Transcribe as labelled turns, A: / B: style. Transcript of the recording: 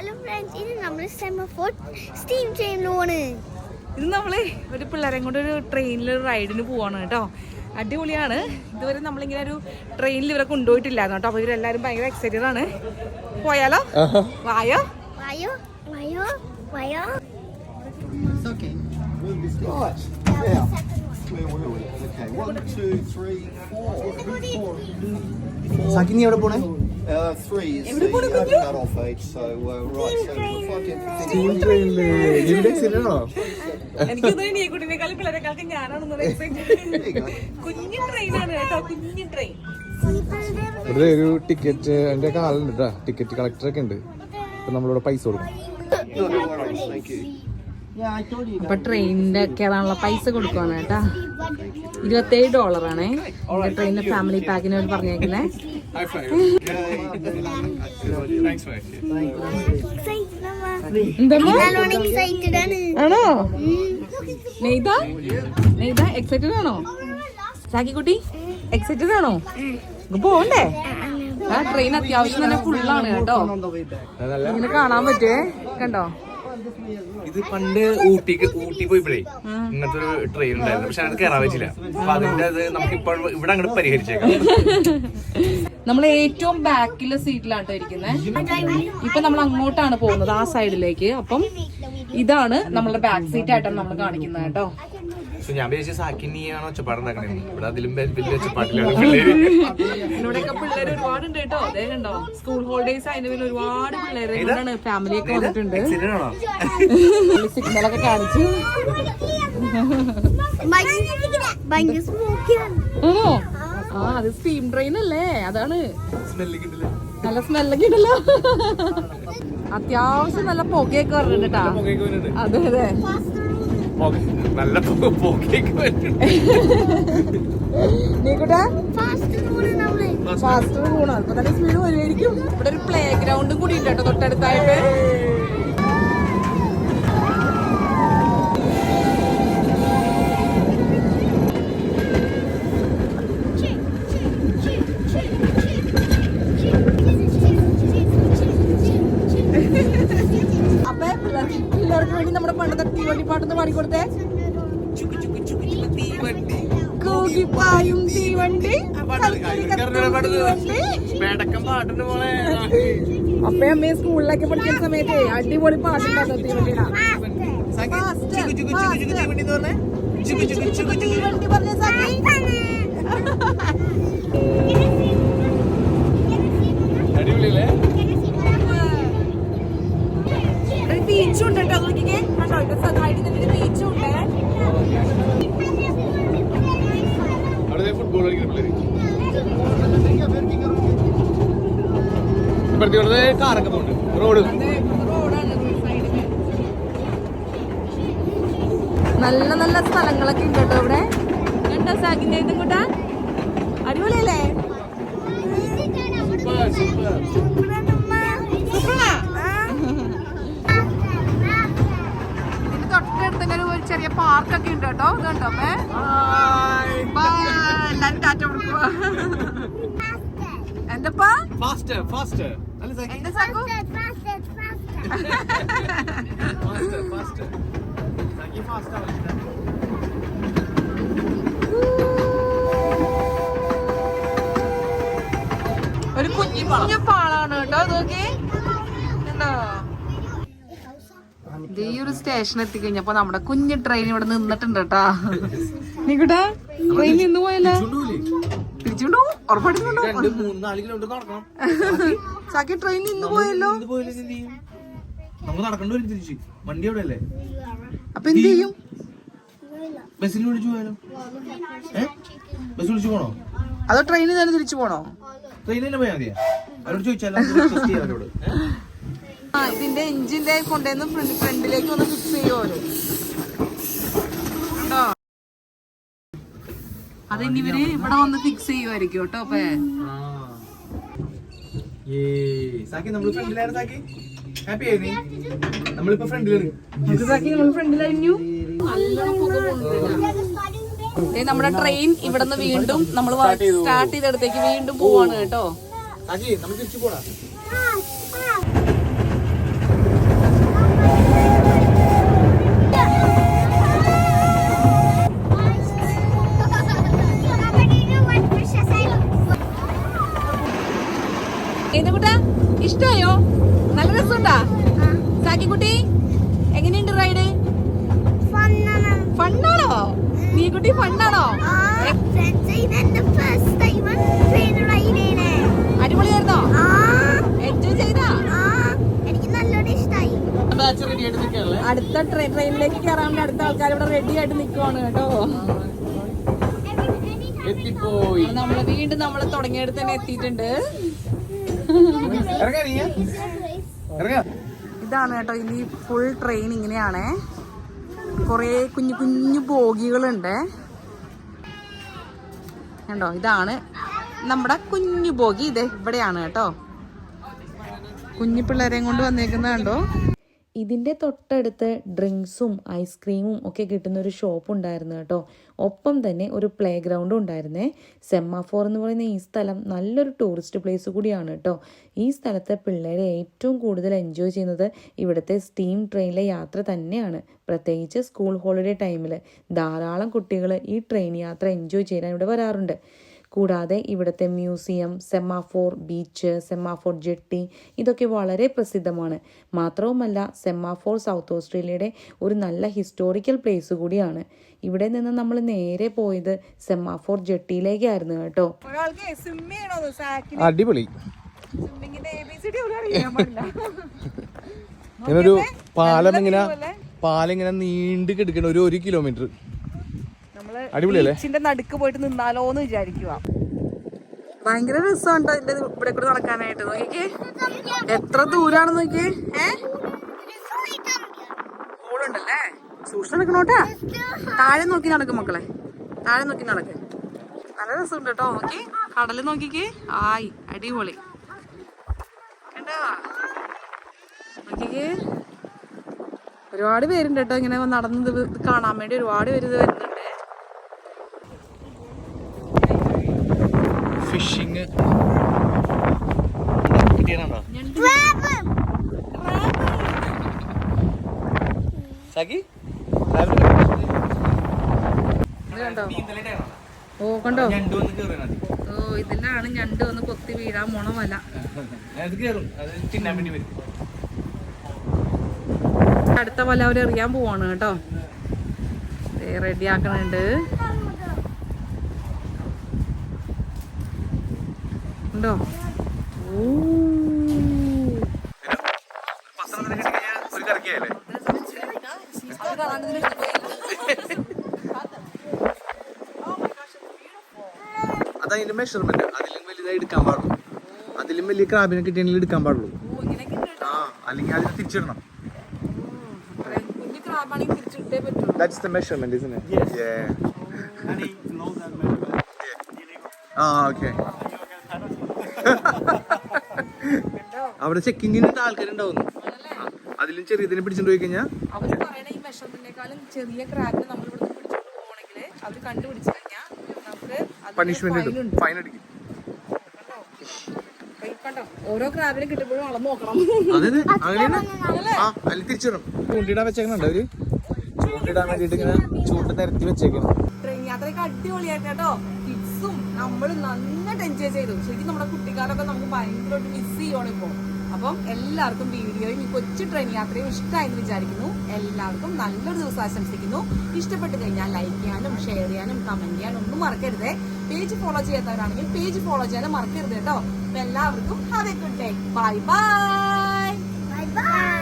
A: Hello friends ഇത് നമ്മൾ സെമഫോർട്ട് steam ട്രെയിനിലാണ്
B: ഇത് നമ്മൾ ഒരു പിള്ളേരെ കൊണ്ട് ഒരു ട്രെയിനിൽ റൈഡിന് പോവാണ് കേട്ടോ. അടിപൊളിയാണ്. ഇതുവരെ നമ്മളിങ്ങനെ ഒരു ട്രെയിനിൽ ഇവരെ കൊണ്ടുപോയിട്ടില്ലായിരുന്നു കേട്ടോ. അപ്പോൾ ഇവരെല്ലാരും ഭയങ്കര എക്സൈറ്റഡ് ആണ്. പോയാലോ? വായോ?
A: വായോ? വായോ? വായോ?
C: Yeah. Clear wheel. Okay, one, two, three, four.
D: Zaki നീ എവിടെ പോണേ?
C: Uh, three is the uh, cut-off age, so uh, right, so
B: എനിക്ക് തോന്നുന്നു നീ പിള്ളേരെക്കാൾക്ക് ഞാനാണെന്ന് കുഞ്ഞു ട്രെയിനാണ് കേട്ടോ കുഞ്ഞു ട്രെയിൻ
D: ഇവിടെ ഒരു ടിക്കറ്റ് ഒക്കെ ആളുണ്ട് കേട്ടോ ടിക്കറ്റ് കളക്ടർ ഒക്കെ ഉണ്ട്. അപ്പൊ നമ്മളിവിടെ പൈസ
C: കൊടുക്കും.
B: അപ്പൊ ട്രെയിനിന്റെ കയറാനുള്ള പൈസ കൊടുക്കുവാണ് കേട്ടാ. ഇരുപത്തേഴ് ഡോളറാണേ ട്രെയിനിന്റെ ഫാമിലി പാക്കിന് അവർ പറഞ്ഞേക്കുന്നേ.
A: നല്ലോണം എക്സൈറ്റഡ് ആണ്.
B: ആണോ? നെയ്ത? നെയ്ത? എക്സൈറ്റഡ് ആണോ? സാക്കിക്കുട്ടി എക്സൈറ്റഡ് ആണോ? ഇങ്ങ് പോണ്ടേ. ആ ട്രെയിൻ അത്യാവശ്യം തന്നെ ഫുള്ളാണ് കേട്ടോ. ഇങ്ങനെ കാണാൻ പറ്റേ? കണ്ടോ?
E: ഇത് പണ്ട് ഊട്ടിക്ക് ഊട്ടി പോയപ്പോഴേ ഇങ്ങനത്തെ ഒരു ട്രെയിൻ ഉണ്ടായിരുന്നു. പക്ഷെ അത് കയറാൻ പറ്റില്ല അപ്പൊ അതിന്റെ അത് നമുക്ക് ഇപ്പോൾ ഇവിടെ അങ്ങോട്ട് പരിഹരിച്ചേക്കാം.
B: നമ്മൾ ഏറ്റവും ബാക്കിലെ സീറ്റിലാണ് ഇരിക്കുന്നത് ഇപ്പൊ നമ്മൾ അങ്ങോട്ടാണ് പോകുന്നത് ആ സൈഡിലേക്ക് അപ്പം ഇതാണ് നമ്മളുടെ ബാക്ക് സീറ്റ് ആയിട്ടാണ് നമ്മൾ കാണിക്കുന്നത് കേട്ടോ.
E: സോ ഞാൻ വിചാരിച്ച സാക്കി നീയാണ് ഒച്ചപ്പാടുണ്ടാക്കണേ ഇവിടെ അതിലും വെ- വലിയ ഒച്ചപ്പാട്ടിലാണ് പിള്ളേര്.
B: ഇവിടെയൊക്കെ പിള്ളേർ ഒരുപാടുണ്ട് കേട്ടോ. അതേ കണ്ടോ? സ്കൂൾ ഹോളിഡേസ് അതിന്റെ പിന്നെ ഒരുപാട് പിള്ളേര് വന്നിട്ടുണ്ട്. സിഗ്നലൊക്കെ കാണിച്ചു.
A: ഭയങ്കര സ്മോക്കിയാണ്
B: ആണോ ആ അത് സ്റ്റീം ട്രെയിൻ അല്ലേ? അതാണ്. നല്ല സ്മെല്ലൊക്കെ ഉണ്ടല്ലോ അത്യാവശ്യം നല്ല പുകയൊക്കെ വരുന്നുണ്ട് കേട്ടാ അതെ അതെ.
E: നല്ല പോ- പോക്കേക്ക് വരുന്നുണ്ട്.
B: നീക്കൂട്ടാ?
A: ഫാസ്റ്റ് റൂൾ നമ്മൾ.
B: ഫാസ്റ്റ് പോണോ അപ്പൊ തന്നെ സ്പീഡ് വരുമായിരിക്കും ഇവിടെ ഒരു പ്ലേ ഗ്രൗണ്ടും കൂടി ഉണ്ട് കേട്ടോ തൊട്ടടുത്തായിട്ട്. കൂകിപ്പായും തീവണ്ടി അപ്പ അമ്മയെ സ്കൂളിലൊക്കെ പഠിക്കുന്ന സമയത്ത് അടിപൊളി പാട്ടുണ്ടായിരുന്നു തീവണ്ടിയുടെ തീവണ്ടി പറഞ്ഞ?
E: അടിപൊളിയല്ലേ?
B: ബീച്ചും ഉണ്ട് കേട്ടോ നോക്കിക്കേ. കണ്ടോ? ഇവിടെ തന്നെ ബീച്ചും ഉണ്ട്
D: അവിടെ ഫുട്ബോൾ കളിക്കുന്ന പിള്ളേര് ഇപ്പഴത്തെ കാറൊക്കെ പോകുന്നുണ്ട് റോഡ്.
B: നല്ല നല്ല സ്ഥലങ്ങളൊക്കെ ഉണ്ട് കേട്ടോ ഇവിടെ. കണ്ടോ സാഗിന്റെ ഇതും കൂട്ടാ? അടിപൊളിയല്ലേ? ഇത് തൊട്ടടുത്ത് ഒരു ചെറിയ പാർക്കൊക്കെ ഉണ്ട് കേട്ടോ. ഇത് കണ്ടോ എന്തപ്പാ?
E: ഫാസ്റ്റ് ഫാസ്റ്റ് അല്ല സാക്കി
B: എന്താ സാക്കു
E: ഫാസ്റ്റ് ഫാസ്റ്റ് സാക്കി ഫാസ്റ്റ് ആവില്ല
B: ഒരു കുഞ്ഞു കുഞ്ഞു പാളാണ് കേട്ടോ നോക്കി. കണ്ടോ? ഇത് ഈ ഒരു സ്റ്റേഷൻ എത്തിക്കഴിഞ്ഞപ്പോ നമ്മുടെ കുഞ്ഞു ട്രെയിൻ ഇവിടെ നിന്നിട്ടുണ്ട് കേട്ടാ. നീക്കട്ടാ ട്രെയിൻ നിന്ന് പോയല്ലോ. സാക്കി ട്രെയിൻ നിന്ന് പോയല്ലോ?
E: നമുക്ക് നടക്കേണ്ടി വരും തിരിച്ച്. വണ്ടി എവിടെ അല്ലേ
B: അപ്പൊ എന്ത് ചെയ്യും?
E: ബസ്സിൽ വിളിച്ചു പോയാലോ? ബസ് വിളിച്ചു പോണോ?
B: അതോ ട്രെയിനിൽ തന്നെ തിരിച്ചു പോണോ?
E: ട്രെയിനിൽ തന്നെ പോയാൽ മതിയാ അവരോട് ചോദിച്ചാലോ അവരോട്.
B: ആ ഇതിന്റെ എഞ്ചിന്റെ കൊണ്ടുവന്ന് ഫ്രണ്ട് ഫ്രണ്ടിലേക്ക് ഒന്ന് ഫിക്സ് ചെയ്യുമല്ലോ കണ്ടോ അത് ഇനി ഇവർ ഇവിടെ വന്ന് ഫിക്സ് ചെയ്യുമായിരിക്കും കേട്ടോ അപ്പൊ.
E: സാക്കി നമ്മൾ ഫ്രണ്ടിലായിരുന്നു സാക്കി. ഹാപ്പി ആയി നീ. നമ്മളിപ്പോ ഫ്രണ്ടിലാണ്.
B: നമ്മൾ ഫ്രണ്ടിലായിരുന്നു നമ്മുടെ ട്രെയിൻ ഇവിടെ നിന്ന് വീണ്ടും നമ്മൾ സ്റ്റാർട്ട് ചെയ്തെടുത്തേക്ക് വീണ്ടും പോവാണ് കേട്ടോ.
E: സാക്കി നമ്മൾ തിരിച്ചു പോടാ.
B: ഇഷ്ടമായോ നല്ല രസമുണ്ടാ? സാക്കിക്കുട്ടി എങ്ങനെയുണ്ട് റൈഡ് ഫണ്ണാണോ. നീ കുട്ടി ഫണ്ണാണോ? അടിപൊളിയായിരുന്നോ? എൻജോയ് ചെയ്താ? അടുത്ത ട്രെയിനിലേക്ക് കയറാൻ വേണ്ടി അടുത്ത ആൾക്കാർ ഇവിടെ റെഡി ആയിട്ട് നിൽക്കുവാണ് കേട്ടോ. നമ്മൾ വീണ്ടും നമ്മൾ തുടങ്ങിയെടുത്ത് തന്നെ എത്തിയിട്ടുണ്ട്. ഇതാണ് കേട്ടോ ഇനി ഫുൾ ട്രെയിൻ ഇങ്ങനെയാണേ. കുറേ കുഞ്ഞു കുഞ്ഞു ബോഗികളുണ്ട്. കണ്ടോ ഇതാണ് നമ്മുടെ കുഞ്ഞു ബോഗി. ഇത് ഇവിടെയാണ് കേട്ടോ. കുഞ്ഞു പിള്ളേരെയും കൊണ്ട് വന്നേക്കുന്ന കണ്ടോ.
F: ഇതിന്റെ തൊട്ടടുത്ത് ഡ്രിങ്ക്സും ഐസ്ക്രീമും ഒക്കെ കിട്ടുന്ന ഒരു ഷോപ്പ് ഉണ്ടായിരുന്നു കേട്ടോ. ഒപ്പം തന്നെ ഒരു പ്ലേ ഗ്രൗണ്ടും ഉണ്ടായിരുന്നേ. സെമ്മാഫോർ എന്ന് പറയുന്ന ഈ സ്ഥലം നല്ലൊരു ടൂറിസ്റ്റ് പ്ലേസ് കൂടിയാണ് കേട്ടോ. ഈ സ്ഥലത്തെ പിള്ളേരെ ഏറ്റവും കൂടുതൽ എൻജോയ് ചെയ്യുന്നത് ഇവിടുത്തെ സ്റ്റീം ട്രെയിനിലെ യാത്ര തന്നെയാണ്. പ്രത്യേകിച്ച് സ്കൂൾ ഹോളിഡേ ടൈമിൽ ധാരാളം കുട്ടികൾ ഈ ട്രെയിൻ യാത്ര എൻജോയ് ചെയ്യാൻ ഇവിടെ വരാറുണ്ട്. കൂടാതെ ഇവിടുത്തെ museum semaphore beach semaphore jetty ഇതൊക്കെ വളരെ പ്രസിദ്ധമാണ്. മാത്രവുമല്ല സെമാഫോർ സൗത്ത് ഓസ്ട്രേലിയയുടെ ഒരു നല്ല ഹിസ്റ്റോറിക്കൽ പ്ലേസ് കൂടിയാണ്. ഇവിടെ നിന്ന് നമ്മൾ നേരെ പോയത് സെമാഫോർ ജെട്ടിയിലേക്കായിരുന്നു കേട്ടോ.
D: അടിപൊളി.
B: സ്വിമ്മിങ്ങിന്റെ എ ബി സി ഡി അറിയാൻ പാടില്ല.
D: ഇങ്ങനെ ഒരു പാലം ഇങ്ങനെ പാലം ഇങ്ങനെ നീണ്ടു കിടക്കണ ഒരു ഒരു കിലോമീറ്റർ അടിപൊളിയല്ലേ?
B: ബീച്ചിന്റെ നടുക്ക് പോയിട്ട് നിന്നാലോന്ന് വിചാരിക്കുക ഭയങ്കര രസമുണ്ടോ ഇതിന്റെ ഇവിടെ കൂടെ നടക്കാനായിട്ട്? നോക്കിക്കേ. എത്ര ദൂരാണ് നോക്കിയേ? ഏ? ഓളുണ്ടല്ലേ സൂക്ഷിച്ച് നടക്കണോട്ടാ താഴെ നോക്കി നടക്കും മക്കളെ. താഴെ നോക്കി നടക്ക്. നല്ല രസമുണ്ട് കേട്ടോ. നോക്കി. കടൽ നോക്കിക്കേ. ആയി. അടിപൊളി. കണ്ടോ? നോക്കിക്കേ. ഒരുപാട് പേരുണ്ട് കേട്ടോ ഇങ്ങനെ നടന്നത് കാണാൻ വേണ്ടി ഒരുപാട് പേര് ഇത് വരുന്നുണ്ട്.
E: ഫിഷിങ് കിട്ടിയാണോ
B: ഓ കണ്ടോ? ഓ ഇതിലാണ് ഞണ്ട് ഒന്ന് കൊത്തി വീഴാൻ
E: മുണമല്ല
B: അടുത്ത വല അവർ എറിയാൻ പോവാണ് കേട്ടോ. റെഡി ആക്കണുണ്ട്. ഉണ്ടോ ഓ
D: അതതിന്റെ മെഷർമെന്റ് അതിലും വലുതായി എടുക്കാൻ പാടുള്ളൂ. അതിലും വലിയ ക്രാബിനെ കിട്ടിയെങ്കിൽ എടുക്കാൻ പാടുള്ളൂ. ആ അല്ലെങ്കിൽ അതിനെ തിരിച്ചിടണം. That's the measurement, isn't it? Yeah. ആ ഓക്കെ അവിടെ ചെക്കിങ്ങിന് ആൾക്കാരുണ്ടാവുന്നു. അതിലും ചെറിയതിനെ പിടിച്ചിട്ട് പോയി കഴിഞ്ഞാൽ
B: അവർ പറയണ ഈ മെഷർമെന്റിനേക്കാളും ചെറിയ ക്രാബിനെ നമ്മൾ ഇവിടെ പിടിച്ചോണ്ട് പോകണമെങ്കിൽ അവർ കണ്ടുപിടിച്ചു കഴിഞ്ഞാൽ നമുക്ക് അതിന്
D: പണിഷ്മെന്റ്
B: fine
D: ഇടും
B: ഉണ്ട്.
D: ഫൈൻ അടിക്കും.
B: ഈ കണ്ടോ? ഓരോ ക്രാബിനെ കിട്ടുമ്പോഴും അളന്ന് നോക്കണം.
D: അതെ അങ്ങനെയാണ്. ആ അതിൽ തിരിച്ചിടണം. ചൂണ്ടിടാൻ വെച്ചേക്കണുണ്ട് അവർ? ചൂണ്ടിടാൻ വേണ്ടിട്ട് ഇങ്ങനെ ചൂണ്ട് നിരത്തി വെച്ചേക്കണം.
B: ട്രെയിൻ യാത്രയൊക്കെ അടിപൊളിയായിട്ട് കേട്ടോ. കിഡ്സും നമ്മൾ നന്നായിട്ട് എൻജോയ് ചെയ്തു. ശരിക്കും നമ്മുടെ കുട്ടിക്കാലൊക്കെ നമുക്ക് ഭയങ്കരമായിട്ട് മിസ് ചെയ്യണം ഇപ്പോൾ അപ്പം എല്ലാവർക്കും വീഡിയോയും ഈ കൊച്ചു ട്രെയിൻ യാത്രയും ഇഷ്ടമായെന്ന് വിചാരിക്കുന്നു. എല്ലാവർക്കും നല്ലൊരു ദിവസം ആശംസിക്കുന്നു. ഇഷ്ടപ്പെട്ട് കഴിഞ്ഞാൽ ലൈക്ക് ചെയ്യാനും ഷെയർ ചെയ്യാനും കമന്റ് ചെയ്യാനും ഒന്നും മറക്കരുത്. പേജ് ഫോളോ ചെയ്യാത്തവരാണെങ്കിൽ പേജ് ഫോളോ ചെയ്യാനും മറക്കരുത് കേട്ടോ. അപ്പൊ എല്ലാവർക്കും have a good day bye bye
A: Bye bye.